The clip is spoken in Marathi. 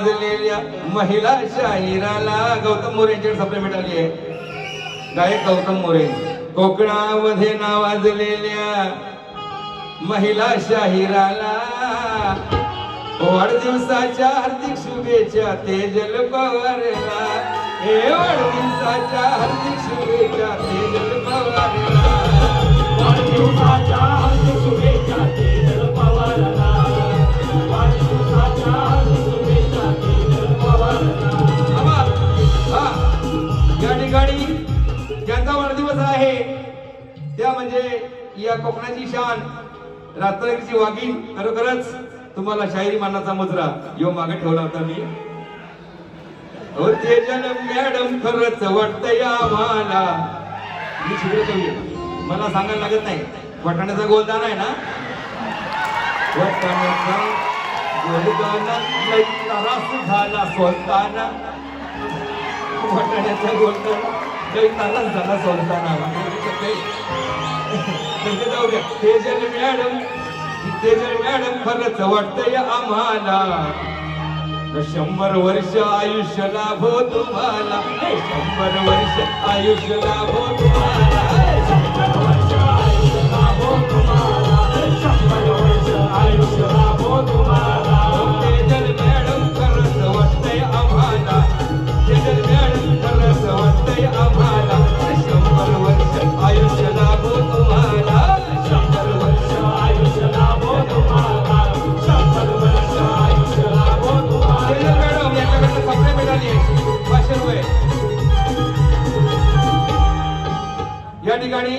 गाजलेल्या महिला शाहिराला गौतम मोरे यांच्याकडे सप्लिमेंट आली आहे. गायक गौतम मोरे कोकणामध्ये नावाजलेल्या महिला शाहिराला वाढदिवसाच्या हार्दिक शुभेच्छा तेजल पवारला. हे वाढदिवसाच्या हार्दिक शुभेच्छा तेजल पवार आहे. त्या म्हणजे या कोकणाची शान. रात्रीची वाघीण खरोखरच तुम्हाला शाहिरी मानाचा मजरा. यो मागे ठेवला होता मी. हो तेजल मॅडम खरंच वाटतंय आम्हाला. मी शिकलो कवी मला सांगायला लागत नाही. वाटाण्याचा गोलदान आहे ना? वाटाण्याचा गोलदाना. झाला स्वतःना वाटाण्याचा गोलदाना. लई तरास झाला स्वतःना म्हणजे जाऊ द्या तेजल मॅडम तेजल मॅडम खरंच वाटतंय आम्हाला शंभर वर्ष आयुष्य लाभो तुम्हाला. शंभर वर्ष आयुष्य लाभो तुम्हाला. ठिकाणी